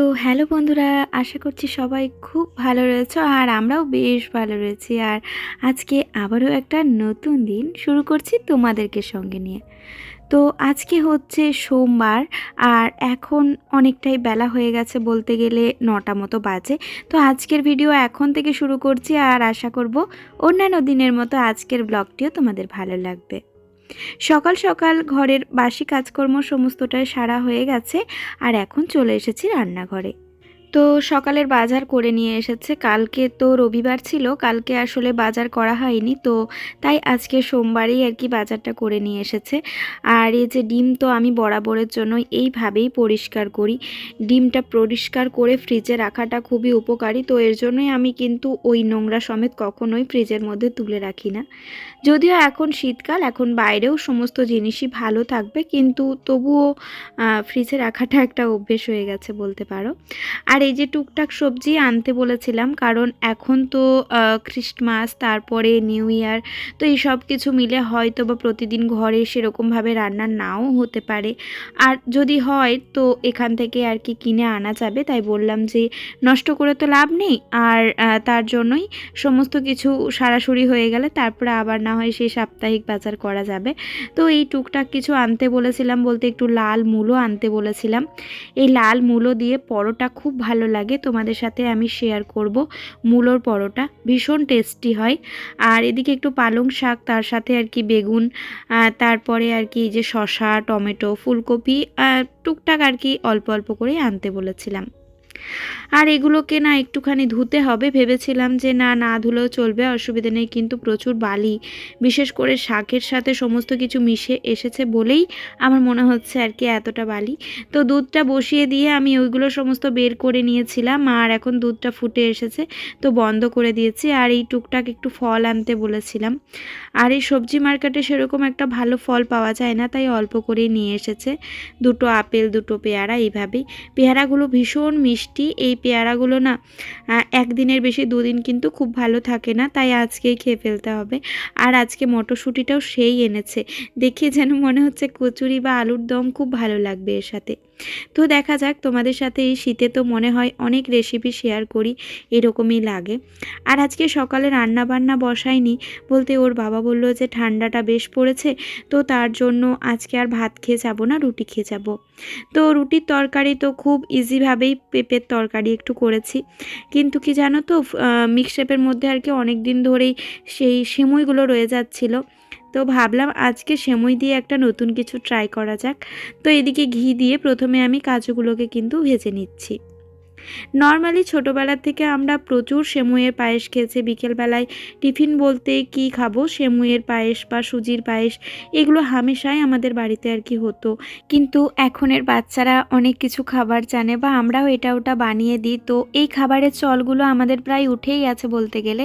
তো হ্যালো বন্ধুরা, আশা করছি সবাই খুব ভালো রয়েছে আর আমরাও বেশ ভালো রয়েছি। আর আজকে আবারও একটা নতুন দিন শুরু করছি তোমাদেরকে সঙ্গে নিয়ে। তো আজকে হচ্ছে সোমবার আর এখন অনেকটাই বেলা হয়ে গেছে বলতে গেলে নটা মতো বাজে। তো আজকের ভিডিও এখন থেকে শুরু করছি আর আশা করব অন্যান্য দিনের মতো আজকের ব্লগটিও তোমাদের ভালো লাগবে। সকাল সকাল ঘরের বাসি কাজকর্ম সমস্তটাই সারা হয়ে গেছে আর এখন চলে এসেছি রান্নাঘরে। তো সকালের বাজার করে নিয়ে এসেছে। কালকে তো রবিবার ছিল, কালকে আসলে বাজার করা হয়নি, তো তাই আজকে সোমবারেই আর কি বাজারটা করে নিয়ে এসেছে। আর এই যে ডিম তো আমি বরাবরের জন্য এইভাবেই পরিষ্কার করি। ডিমটা পরিষ্কার করে ফ্রিজে রাখাটা খুবই উপকারী, তো এর জন্যই আমি কিন্তু ওই নোংরা সমেত কখনোই ফ্রিজের মধ্যে তুলে রাখি না। যদিও এখন শীতকাল, এখন বাইরেও সমস্ত জিনিসই ভালো থাকবে, কিন্তু তবুও ফ্রিজে রাখাটা একটা অভ্যেস হয়ে গেছে বলতে পারো। আর এই যে টুকটাক সবজি আনতে বলেছিলাম, কারণ এখন তো খ্রিস্টমাস তারপরে নিউ ইয়ার তো এই সব কিছু মিলে হয়তো বা প্রতিদিন ঘরে সেরকমভাবে রান্না নাও হতে পারে। আর যদি হয়, তো এখান থেকে আর কি কিনে আনা যাবে, তাই বললাম যে নষ্ট করে তো লাভ নেই, আর তার জন্যই সমস্ত কিছু সারাসরি হয়ে গেলে তারপরে আবার না হয় সেই সাপ্তাহিক বাজার করা যাবে। তো এই টুকটাক কিছু আনতে বলেছিলাম বলতে একটু লাল মূলো আনতে বলেছিলাম। এই লাল মূলো দিয়ে পরোটা খুব ভালো লাগে, তোমাদের সাথে আমি শেয়ার করব। মূলোর পরোটা ভীষণ টেস্টি হয়। আর এদিকে একটু পালং শাক, তার সাথে আর কি বেগুন তারপরে আর কি যে শশা টমেটো, ফুলকপি টুকটাক আর কি অল্প অল্প করে আনতে বলেছিলাম। আর এগুলোকে না একটুখানি ধুতে হবে। ভেবেছিলাম যে না না ধুলেও চলবে, অসুবিধা নেই, কিন্তু প্রচুর বালি। বিশেষ করে শাকের সাথে সমস্ত কিছু মিশে এসেছে বলেই আমার মনে হচ্ছে আর কি এতটা বালি। তো দুধটা বসিয়ে দিয়ে আমি ওইগুলো সমস্ত বের করে নিয়েছিলাম, আর এখন দুধটা ফুটে এসেছে, তো বন্ধ করে দিয়েছি। আর এই টুকটাক একটু ফল আনতে বলেছিলাম। আর এই সবজি মার্কেটে সেরকম একটা ভালো ফল পাওয়া যায় না, তাই অল্প করেই নিয়ে এসেছে। দুটো আপেল, দুটো পেয়ারা, এইভাবেই। পেয়ারাগুলো ভীষণ মিষ্টি এই পেয়ারাগুলো না একদিনের বেশি দুদিন কিন্তু খুব ভালো থাকে না, তাই আজকেই খেয়ে ফেলতে হবে। আর আজকে মটরশুঁটিটাও সেই এনেছে। দেখে যেন মনে হচ্ছে কচুরি বা আলুর দম খুব ভালো লাগবে এর সাথে। তো দেখা যাক, তোমাদের সাথে এই শীতে তো মনে হয় অনেক রেসিপি শেয়ার করি, এরকমই লাগে। আর আজকে সকালে রান্না বান্না বসাইনি, বলতে ওর বাবা বলল যে ঠান্ডাটা বেশ পড়েছে, তো তার জন্য আজকে আর ভাত খেয়ে যাব না, রুটি খেয়ে যাব। তো রুটির তরকারি তো খুব ইজিভাবেই পেঁপের তরকারি একটু করেছি। কিন্তু কি জানো তো মিক্স শেপের মধ্যে আর কি অনেক দিন ধরেই সেই সিমুইগুলো রয়ে যাচ্ছিল। তো ভাবলাম আজকে সেমই দিয়ে একটা নতুন কিছু ট্রাই করা যাক। তো এদিকে ঘি দিয়ে প্রথমে আমি কাজুগুলোকে কিন্তু ভেজে নিচ্ছি। নর্মালি ছোটোবেলার থেকে আমরা প্রচুর সেমুইয়ের পায়েস খেয়েছি। বিকেলবেলায় টিফিন বলতে কি খাব? সেমুইয়ের পায়েস বা সুজির পায়েস, এগুলো হামেশাই আমাদের বাড়িতে আর কি হতো। কিন্তু এখনের বাচ্চারা অনেক কিছু খাবার জানে বা আমরাও এটা ওটা বানিয়ে দিই। তো এই খাবারের চলগুলো আমাদের প্রায় উঠেই আছে বলতে গেলে।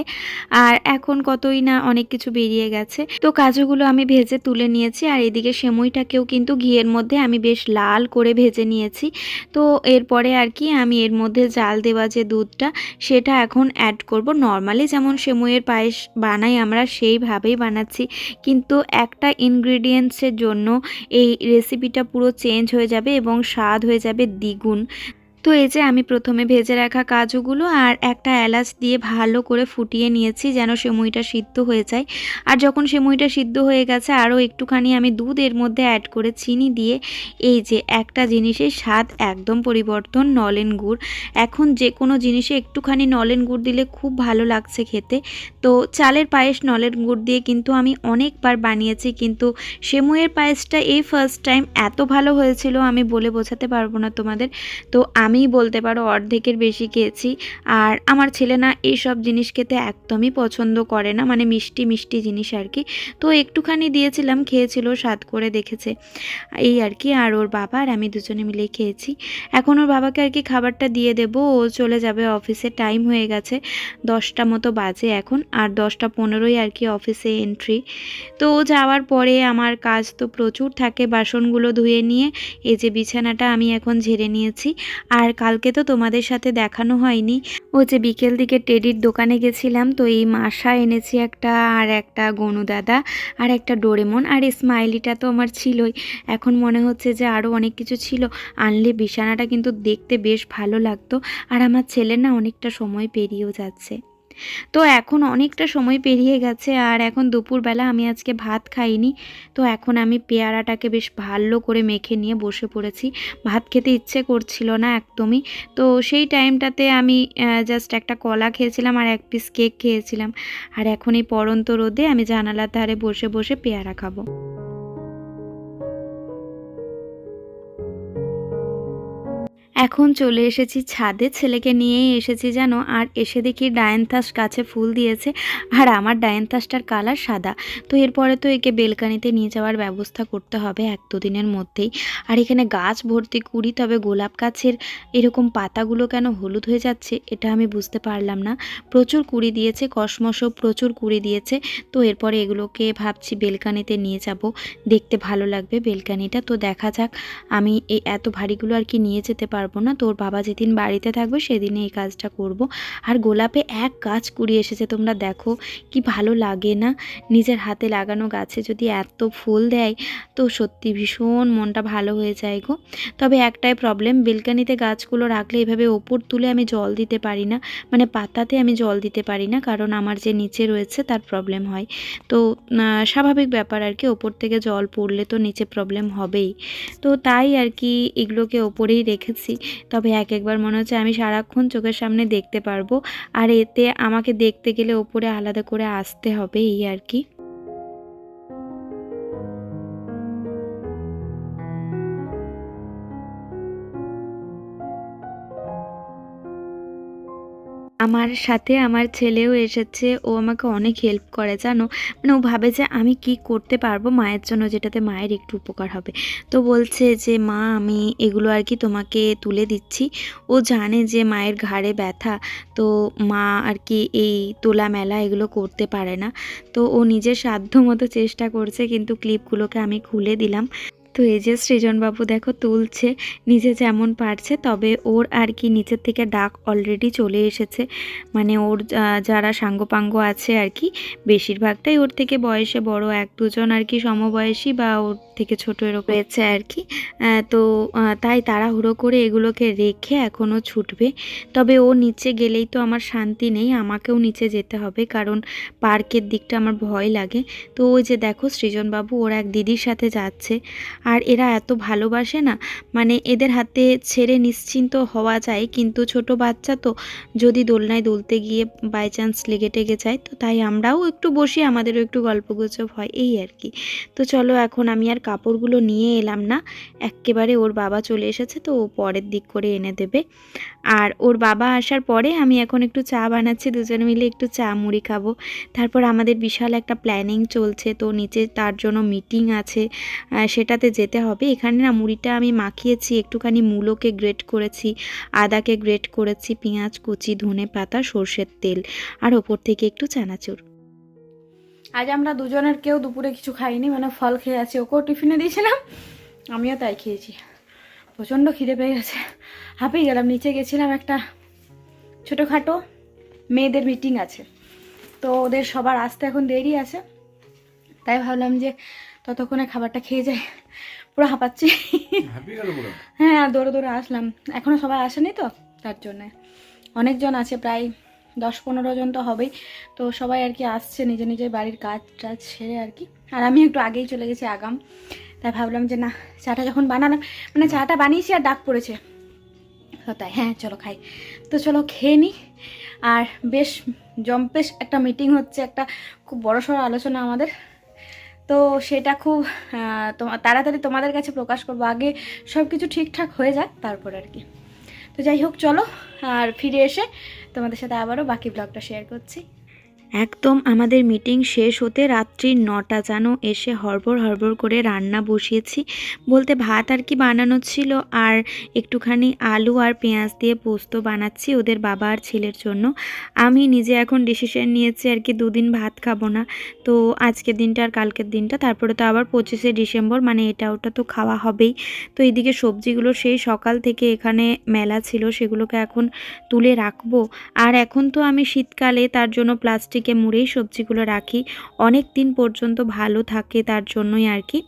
আর এখন কতই না অনেক কিছু বেরিয়ে গেছে। তো কাজুগুলো আমি ভেজে তুলে নিয়েছি আর এদিকে সেমুইটাকেও কিন্তু ঘিয়ের মধ্যে আমি বেশ লাল করে ভেজে নিয়েছি। তো এরপরে আর কি আমি এর মধ্যে জাল দেওয়া যে দুধটা, সেটা এখন অ্যাড করব। নর্মালি যেমন সেময়ের পায়েস বানাই, আমরা সেইভাবেই বানাচ্ছি। কিন্তু একটা ইনগ্রিডিয়েন্টসের জন্য এই রেসিপিটা পুরো চেঞ্জ হয়ে যাবে এবং স্বাদ হয়ে যাবে দ্বিগুণ। তো এই যে আমি প্রথমে ভেজে রাখা কাজুগুলো আর একটা এলাচ দিয়ে ভালো করে ফুটিয়ে নিয়েছি যেন সেমুইটা সিদ্ধ হয়ে যায়। আর যখন সেমুইটা সিদ্ধ হয়ে গেছে, আরও একটুখানি আমি দুধ এর মধ্যে অ্যাড করে চিনি দিয়ে এই যে একটা জিনিসের স্বাদ একদম পরিবর্তন, নলেন গুড়। এখন যে কোনো জিনিসে একটুখানি নলেন গুড় দিলে খুব ভালো লাগছে খেতে। তো চালের পায়েস নলেন গুড় দিয়ে কিন্তু আমি অনেকবার বানিয়েছি, কিন্তু সেমুইয়ের পায়েসটা এই ফার্স্ট টাইম এত ভালো হয়েছিল আমি বলে বোঝাতে পারব না তোমাদের। তো আমি আমি বলতে পারো অর্ধেকের বেশি খেয়েছি। আর আমার ছেলে না এইসব জিনিস খেতে একদমই পছন্দ করে না মানে মিষ্টি মিষ্টি জিনিস আর কি। তো একটুখানি দিয়েছিলাম, খেয়েছিল, স্বাদ করে দেখেছে। এই আর কি, আর ওর বাবা আর আমি দুজনে মিলে খেয়েছি। এখন ওর বাবাকে আর কি খাবারটা দিয়ে দেব, ও চলে যাবে অফিসে, টাইম হয়ে গেছে দশটা মতো বাজে এখন, আর দশটা পনেরোই আর কি অফিসে এন্ট্রি তো ও যাওয়ার পরে আমার কাজ তো প্রচুর থাকে, বাসনগুলো ধুয়ে নিয়ে এই যে বিছানাটা আমি এখন ঝেড়ে নিয়েছি। আর আর কালকে তো তোমাদের সাথে দেখানো হয়নি। ও যে বিকেল দিকে টেডির দোকানে গেছিলাম, তো এই মাসা এনেছি একটা আর একটা গনু দাদা আর একটা ডোরেমন আর এই স্মাইলিটা তো আমার ছিলই। এখন মনে হচ্ছে যে আরও অনেক কিছু ছিল। আনলে বিছানাটা কিন্তু দেখতে বেশ ভালো লাগতো। আর আমার ছেলে না অনেকটা সময় পেরিয়েও যাচ্ছে। তো এখন অনেকটা সময় পেরিয়ে গেছে আর এখন দুপুরবেলা আমি আজকে ভাত খাইনি। তো এখন আমি পেয়ারাটাকে বেশ ভালো করে মেখে নিয়ে বসে পড়েছি। ভাত খেতে ইচ্ছে করছিল না একদমই। তো সেই টাইমটাতে আমি জাস্ট একটা কলা খেয়েছিলাম আর এক পিস কেক খেয়েছিলাম। আর এখন এই পরন্ত রোদে আমি জানালার ধারে বসে বসে পেয়ারা খাব। এখন চলে এসেছি ছাদে। ছেলেকে নিয়েই এসেছি যেন, আর এসে দেখি ডায়ান্থাস গাছে ফুল দিয়েছে, আর আমার ডায়ান্থাসটার কালার সাদা। তো এরপরে তো একে বেলকানিতে নিয়ে যাওয়ার ব্যবস্থা করতে হবে এক দুদিনের মধ্যেই। আর এখানে গাছ ভর্তি কুড়ি, তবে গোলাপ গাছের এরকম পাতাগুলো কেন হলুদ হয়ে যাচ্ছে, এটা আমি বুঝতে পারলাম না। প্রচুর কুড়ি দিয়েছে কসমসও প্রচুর কুড়ি দিয়েছে। তো এরপরে এগুলোকে ভাবছি বেলকানিতে নিয়ে যাব। দেখতে ভালো লাগবে বেলকানিটা। তো দেখা যাক, আমি এই এত ভারীগুলো আর কি নিয়ে যেতে পারব। না। তোর বাবা যেদিন বাড়িতে থাকবে সেদিনে এই কাজটা করব। আর গোলাপে এক গাছ কুড়িয়ে এসেছে, তোমরা দেখো কি ভালো লাগে না। নিজের হাতে লাগানো গাছে যদি এত ফুল দেয়, তো সত্যি ভীষণ মনটা ভালো হয়ে যায় গো। তবে একটাই প্রবলেম বেলকানিতে গাছগুলো রাখলে এভাবে ওপর তুলে আমি জল দিতে পারি না মানে পাতাতে আমি জল দিতে পারি না, কারণ আমার যে নিচে রয়েছে তার প্রবলেম হয়। তো স্বাভাবিক ব্যাপার আর কি, ওপর থেকে জল পড়লে তো নিচে প্রবলেম হবেই। তো তাই আর কি এগুলোকে ওপরেই রেখেছি। তবে এক একবার মনে হচ্ছে আমি সারাক্ষণ চোখের সামনে দেখতে পারব। আর এতে আমাকে দেখতে গেলে ওপরে আলাদা করে আসতে হবে, এই আর কি। আমার সাথে আমার ছেলেও এসেছে, ও আমাকে অনেক হেল্প করে, জানো? মানে ও ভাবে যে আমি কি করতে পারব মায়ের জন্য যেটাতে মায়ের একটু উপকার হবে। তো বলছে যে, মা, আমি এগুলো আর কি তোমাকে তুলে দিচ্ছি। ও জানে যে মায়ের ঘাড়ে ব্যথা, তো মা আর কি এই তোলা মেলা এগুলো করতে পারে না। তো ও নিজের সাধ্য মতো চেষ্টা করছে, কিন্তু ক্লিপগুলোকে আমি খুলে দিলাম। তো এই যে সৃজনবাবু দেখো তুলছে, নিজে যেমন পারছে তবে ওর আর কি নিচের থেকে ডাক অলরেডি চলে এসেছে। মানে ওর যারা সাঙ্গপাঙ্গ আছে আর কি, বেশিরভাগটাই ওর থেকে বয়সে বড়, এক দুজন আর কি সমবয়সী বা ওর থেকে ছোট এরকম রয়েছে আর কি। তো তাই তাড়াহুড়ো করে এগুলোকে রেখে এখনও ছুটবে। তবে ও নিচে গেলেই তো আমার শান্তি নেই, আমাকেও নিচে যেতে হবে কারণ পার্কের দিকটা আমার ভয় লাগে। তো ওই যে দেখো সৃজনবাবু, ওর এক দিদির সাথে যাচ্ছে। আর এরা এত ভালোবাসে না মানে এদের হাতে ছেড়ে নিশ্চিন্ত হওয়া যায়, কিন্তু ছোট বাচ্চা তো যদি দোলনায় দুলতে গিয়ে বাই চান্স লেগে টেগে যায়, তো তাই আমরাও একটু বসি, আমাদেরও একটু গল্পগুজব হয়, এই আর কি। তো চলো এখন আমি আর কাপড়গুলো নিয়ে এলাম না, এক্কেবারে ওর বাবা চলে এসেছে, তো ও পরের দিক করে এনে দেবে। আর ওর বাবা আসার পরে আমি এখন একটু চা বানাচ্ছি, দুজনে মিলে একটু চা মুড়ি খাব। তারপর আমাদের বিশাল একটা প্ল্যানিং চলছে, তো নিচে তার জন্য মিটিং আছে সেটাতে যেতে হবে। এখানে না মুড়িটা আমি মাখিয়েছি, একটুখানি মূলোকে গ্রেট করেছি, আদাকে গ্রেট করেছি, পেঁয়াজ, কুচি, ধনে পাতা, সর্ষের তেল, আর ওপর থেকে একটু চানাচুর। আজ আমরা দুজনের কেউ দুপুরে কিছু খাইনি মানে ফল খেয়ে আছি। ওকেও টিফিনে দিয়েছিলাম, আমিও তাই খেয়েছি। প্রচণ্ড খিদে পেয়ে গেছে। হাঁপিয়ে গেলাম, নিচে গেছিলাম একটা ছোটোখাটো মেয়েদের মিটিং আছে। তো ওদের সবার আসতে এখন দেরি আছে। তাই ভাবলাম যে ততক্ষণে খাবারটা খেয়ে যাই পুরো হাঁপাচ্ছি। হ্যাঁ দৌড়ে দৌড়ে আসলাম। এখনও সবাই আসেনি তো তার জন্যে। অনেকজন আছে প্রায় দশ পনেরো জন তো হবেই। তো সবাই আর কি আসছে নিজে নিজের বাড়ির কাজ টাজ সেরে আর কি। আর আমি একটু আগেই চলে গেছি আগাম। তাই ভাবলাম যে না চাটা যখন বানালাম মানে চাটা বানিয়েছি আর ডাক পড়েছে। তো তাই হ্যাঁ চলো খাই। তো চলো খেয়ে নিই আর বেশ জম্পেশ একটা মিটিং হচ্ছে একটা খুব বড়সড় আলোচনা আমাদের। তো সেটা খুব তাড়াতাড়ি তোমাদের কাছে প্রকাশ করব। আগে সব কিছু ঠিকঠাক হয়ে যাক, তারপর আর কি। তো যাই হোক, চলো, আর ফিরে এসে তোমাদের সাথে আবারও বাকি ব্লগটা শেয়ার করছি। একদম আমাদের মিটিং শেষ হতে রাত্রি নটা যেন এসে হড়বড় হড়বড় করে রান্না বসিয়েছি। বলতে ভাত আর কি বানানো ছিল আর একটুখানি আলু আর পেঁয়াজ দিয়ে পোস্ত বানাচ্ছি ওদের বাবা আর ছেলের জন্য। আমি নিজে এখন ডিসিশন নিয়েছি আর কি দুদিন ভাত খাব না। তো আজকের দিনটা আর কালকের দিনটা, তারপরে তো আবার পঁচিশে ডিসেম্বর মানে এটা ওটা তো খাওয়া হবেই। তো এইদিকে সবজিগুলো সেই সকাল থেকে এখানে মেলা ছিল, সেগুলোকে এখন তুলে রাখব। আর এখন তো আমি শীতকালে তার জন্য প্লাস্টিকে মুড়েই সবজিগুলো রাখি। অনেক দিন পর্যন্ত ভালো থাকে তার জন্যই আর কি।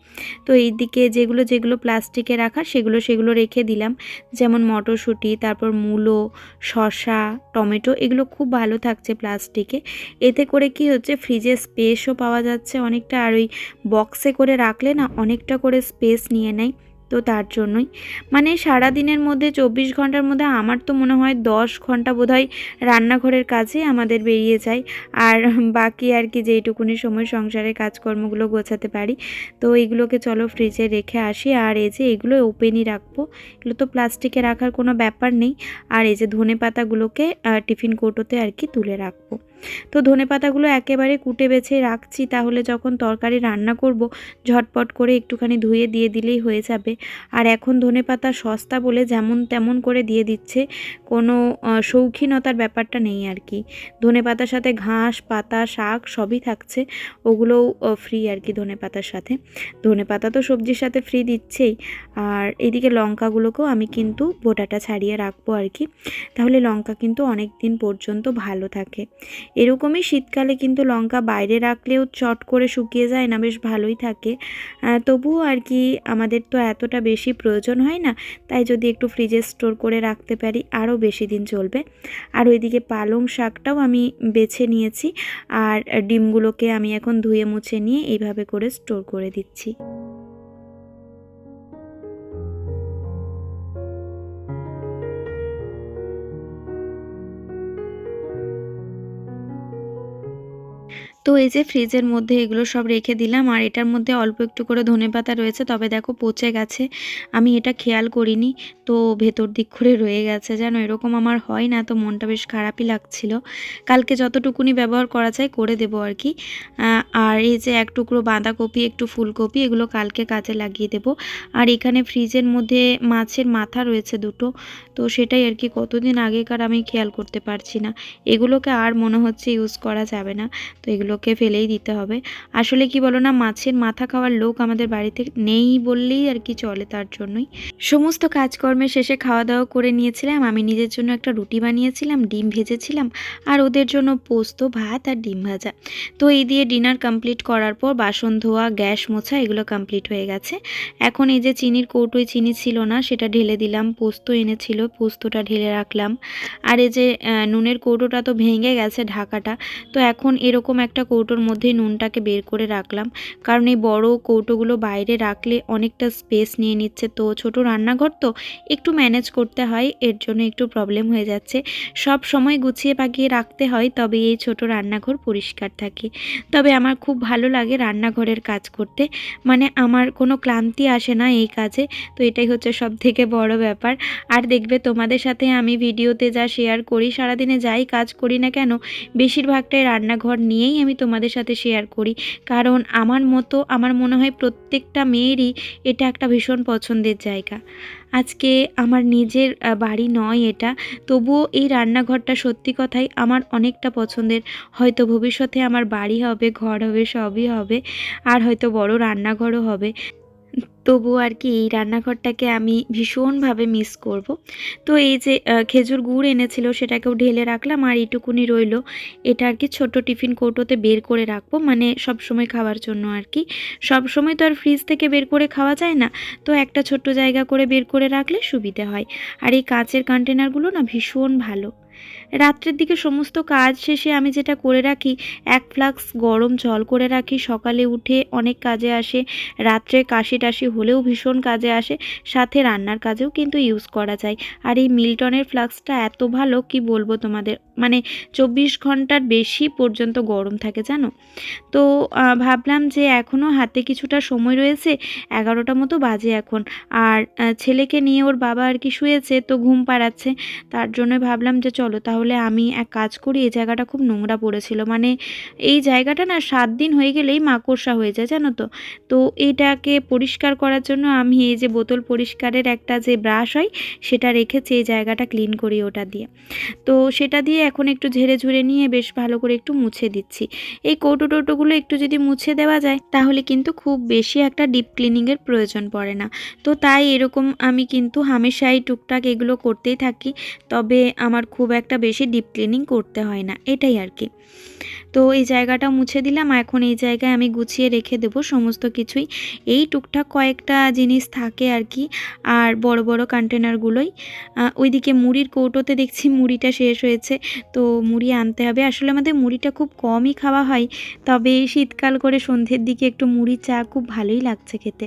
তো এই দিকে যেগুলো যেগুলো প্লাস্টিকে রাখা, সেগুলো সেগুলো রেখে দিলাম। যেমন মটরশুঁটি, তারপর মূলো, শসা, টমেটো, এগুলো খুব ভালো থাকছে প্লাস্টিকে এতে করে কি হচ্ছে ফ্রিজে স্পেসও পাওয়া যাচ্ছে অনেকটা। আর ওই বক্সে করে রাখলে না, অনেকটা করে স্পেস নিয়ে নেয়। তো তার জন্যই। মানে সারা দিনের মধ্যে, চব্বিশ ঘণ্টার মধ্যে আমার তো মনে হয় দশ ঘণ্টা বোধহয় রান্নাঘরের কাজে আমাদের বেরিয়ে যায়। আর বাকি আর কি যেইটুকুনি সময় সংসারের কাজকর্মগুলো গোছাতে পারি, তো এগুলোকে চলো ফ্রিজে রেখে আসি। আর এই যে এগুলো ওপেনই রাখব, এগুলো তো প্লাস্টিকে রাখার কোনো ব্যাপার নেই। আর এই যে ধনে পাতাগুলোকে টিফিন কৌটোতে আর কি তুলে রাখব। তো ধনে পাতাগুলো একেবারে কুটে বেছে রাখছি, তাহলে যখন তরকারি রান্না করব, ঝটপট করে একটুখানি ধুয়ে দিয়ে দিলেই হয়ে যাবে। আর এখন ধনে পাতা সস্তা বলে যেমন তেমন করে দিয়ে দিচ্ছে, কোনো শৌখিনতার ব্যাপারটা নেই আর কি। ধনে পাতার সাথে ঘাস, পাতা, শাক সবই থাকছে, ওগুলোও ফ্রি আর কি ধনে পাতার সাথে। ধনে পাতা তো সবজির সাথে ফ্রি দিচ্ছেই, আর এদিকে লঙ্কাগুলোকেও আমি কিন্তু বোটাটা ছাড়িয়ে রাখব আর কি। তাহলে লঙ্কা কিন্তু অনেক দিন পর্যন্ত ভালো থাকে। এরকমই শীতকালে কিন্তু লঙ্কা বাইরে রাখলেও চট করে শুকিয়ে যায় না, বেশ ভালোই থাকে। তবুও আর কি আমাদের তো এতটা বেশি প্রয়োজন হয় না, তাই যদি একটু ফ্রিজে স্টোর করে রাখতে পারি, আরও বেশি দিন চলবে। আর ওইদিকে পালং শাকটাও আমি বেছে নিয়েছি, আর ডিমগুলোকে আমি এখন ধুয়ে মুছে নিয়ে এইভাবে করে স্টোর করে দিচ্ছি। তো এই যে ফ্রিজের মধ্যে এগুলো সব রেখে দিলাম, আর এটার মধ্যে অল্প একটু করে ধনেপাতা রয়েছে, তবে দেখো পচে গেছে। আমি এটা খেয়াল করিনি, তো ভেতর দিক করে রয়ে গেছে, যেন এরকম আমার হয় না, তো মনটা বেশ খারাপই লাগছিল। কালকে যতটুকুনি ব্যবহার করা যায় করে দেবো আর কি। আর এই যে এক টুকরো বাঁধাকপি, একটু ফুলকপি, এগুলো কালকে কাজে লাগিয়ে দেবো। আর এখানে ফ্রিজের মধ্যে মাছের মাথা রয়েছে দুটো, তো সেটাই আর কি কতদিন আগেকার আমি খেয়াল করতে পারছি না। এগুলোকে আর মনে হচ্ছে ইউজ করা যাবে না, তো এগুলোকে ফেলেই দিতে হবে। আসলে কি বলো না মাছের মাথা খাওয়ার লোক আমাদের বাড়িতে নেই বললেই আর কি চলে তার জন্যই। সমস্ত কাজকর্মের শেষে খাওয়া দাওয়া করে নিয়েছিলাম। আমি নিজের জন্য একটা রুটি বানিয়েছিলাম, ডিম ভেজেছিলাম আর ওদের জন্য পোস্ত, ভাত আর ডিম ভাজা। তো এই দিয়ে ডিনার কমপ্লিট করার পর বাসন ধোয়া, গ্যাস মোছা এগুলো কমপ্লিট হয়ে গেছে। এখন এই যে চিনির কৌটোয় চিনি ছিল না, সেটা ঢেলে দিলাম। পোস্ত এনেছিল, পোস্তটা ঢেলে রাখলাম। আর এই যে নুনের কৌটোটা তো ভেঙে গেছে ঢাকাটা। তো এখন এরকম একটা কৌটোর মধ্যে নুনটাকে বের করে রাখলাম। কারণ এই বড় কৌটোগুলো বাইরে রাখলে অনেকটা স্পেস নিয়ে নিচ্ছে। তো ছোট রান্নাঘর তো একটু ম্যানেজ করতে হয়, এর জন্য একটু প্রবলেম হয়ে যাচ্ছে। সব সময় গুছিয়ে পাকিয়ে রাখতে হয়, তবে এই ছোট রান্নাঘর পরিষ্কার থাকে। তবে আমার খুব ভালো লাগে রান্নাঘরের কাজ করতে। মানে আমার কোনো ক্লান্তি আসে না এই কাজে, তো এটাই হচ্ছে সব থেকে বড় ব্যাপার। আর দেখবে তোমাদের সাথে আমি ভিডিওতে যা শেয়ার করি, সারাদিনে যাই কাজ করি না কেন, বেশিরভাগটাই রান্নাঘর নিয়েই তোমাদের সাথে শেয়ার করি। কারণ আমার মতো, আমার মনে হয় প্রত্যেকটা মেয়েরই এটা একটা ভীষণ পছন্দের জায়গা। আজকে আমার নিজের বাড়ি নয় এটা। তবুও এই রান্নাঘরটা সত্যি কথাই আমার অনেকটা পছন্দের। হয়তো ভবিষ্যতে আমার বাড়ি হবে, ঘর হবে, সবই হবে। আর হয়তো বড় রান্নাঘরও হবে। তবু আর কি এই রান্নাঘরটাকে আমি ভীষণভাবে মিস করব। তো এই যে খেজুর গুড় এনেছিল সেটাকেও ঢেলে রাখলাম আর এইটুকুনি রইল। এটা আর কি ছোট টিফিন কৌটোতে বের করে রাখব মানে সব সময় খাওয়ার জন্য আর কি। সব সময় তো আর ফ্রিজ থেকে বের করে খাওয়া যায় না, তো একটা ছোট্ট জায়গা করে বের করে রাখলে সুবিধে হয়। আর এই কাঁচের কন্টেনারগুলো না ভীষণ ভালো। রাত্রের দিকে সমস্ত কাজ শেষে আমি যেটা করে রাখি, এক ফ্লাক্স গরম জল করে রাখি। সকালে উঠে অনেক কাজে আসে, রাত্রে কাশি টাশি হলেও ভীষণ কাজে আসে, সাথে রান্নার কাজেও কিন্তু ইউজ করা যায়। আর এই মিল্টনের ফ্লাক্সটা এত ভালো, কি বলব তোমাদের? মানে চব্বিশ ঘণ্টার বেশি পর্যন্ত গরম থাকে, জানো? তো ভাবলাম যে এখনও হাতে কিছুটা সময় রয়েছে, এগারোটা মতো বাজে এখন। আর ছেলেকে নিয়ে ওর বাবা আর কি শুয়েছে, তো ঘুম পাড়াচ্ছে। তার জন্য ভাবলাম যে চলো তাহলে আমি এক কাজ করি, এই জায়গাটা খুব নোংরা পড়েছিল। মানে এই জায়গাটা না সাত দিন হয়ে গেলেই মাকড়সা হয়ে যায়, জানো তো? তো এইটাকে পরিষ্কার করার জন্য আমি এই যে বোতল পরিষ্কারের একটা যে ব্রাশ হয়, সেটা রেখেছি, এই জায়গাটা ক্লিন করি ওটা দিয়ে। তো সেটা দিয়ে এখন একটু ঝেড়ে ঝুড়ে নিয়ে বেশ ভালো করে একটু মুছে দিচ্ছি। এই কৌটো টোটোগুলো একটু যদি মুছে দেওয়া যায়, তাহলে কিন্তু খুব বেশি একটা ডিপ ক্লিনিংয়ের প্রয়োজন পড়ে না। তো তাই এরকম আমি কিন্তু হামেশাই টুকটাক এগুলো করতেই থাকি, তবে আমার খুব একটা বেশি ডিপ ক্লিনিং করতে হয় না, এটাই আর কি। তো এই জায়গাটা মুছে দিলাম। এখন এই জায়গায় আমি গুছিয়ে রেখে দেবো সমস্ত কিছুই। এই টুকটাক কয়েকটা জিনিস থাকে আর কি, আর বড় বড় কন্টেনারগুলোই ওইদিকে মুড়ির কৌটোতে দেখছি মুড়িটা শেষ হয়েছে, তো মুড়ি আনতে হবে। আসলে আমাদের মুড়িটা খুব কমই খাওয়া হয়, তবে শীতকাল করে সন্ধ্যের দিকে একটু মুড়ি চা খুব ভালোই লাগছে খেতে।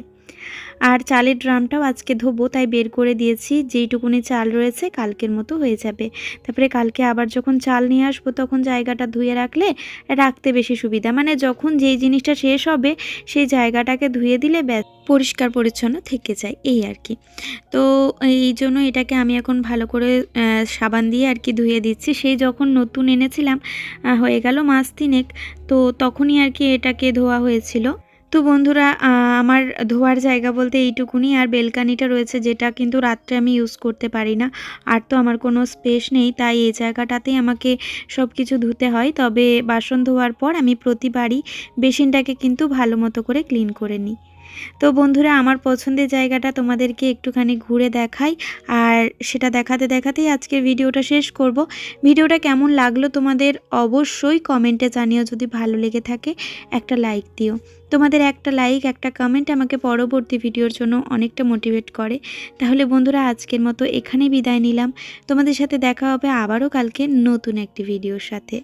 আর চালের ড্রামটাও আজকে ধোবো, তাই বের করে দিয়েছি। যেইটুকুনি চাল রয়েছে কালকের মতো হয়ে যাবে। তারপরে কালকে আবার যখন চাল নিয়ে আসব, তখন জায়গাটা ধুয়ে রাখলে রাখতে বেশি সুবিধা। মানে যখন যেই জিনিসটা শেষ হবে, সেই জায়গাটাকে ধুয়ে দিলে ব্যাস, পরিষ্কার পরিচ্ছন্ন থেকে যায়, এই আর কি। তো এই জন্য এটাকে আমি এখন ভালো করে সাবান দিয়ে আর কি ধুয়ে দিচ্ছি। সেই যখন নতুন এনেছিলাম হয়ে গেল মাস তিনেক, তো তখনই আর কি এটাকে ধোয়া হয়েছিল। তো বন্ধুরা আমার ধোয়ার জায়গা বলতে এইটুকুনি। আর বেলকানিটা রয়েছে যেটা কিন্তু রাত্রে আমি ইউজ করতে পারি না। আর তো আমার কোনো স্পেস নেই, তাই এই জায়গাটাতেই আমাকে সব কিছু ধুতে হয়। তবে বাসন ধোয়ার পর আমি প্রতিবারই বেসিনটাকে কিন্তু ভালো মতো করে ক্লিন করে নিই। তো বন্ধুরা, আমার পছন্দের জায়গাটা তোমাদেরকে একটুখানি ঘুরে দেখাই। আর সেটা দেখাতে দেখাতেই আজকের ভিডিওটা শেষ করব। ভিডিওটা কেমন লাগল তোমাদের অবশ্যই কমেন্টে জানিও, যদি ভালো লেগে থাকে একটা লাইক দিও। তোমাদের একটা লাইক, একটা কমেন্ট আমাকে পরবর্তী ভিডিওর জন্য অনেকটা মোটিভেট করে। তাহলে বন্ধুরা, আজকের মতো এখানেই বিদায় নিলাম। তোমাদের সাথে দেখা হবে আবারও কালকে নতুন একটি ভিডিওর সাথে।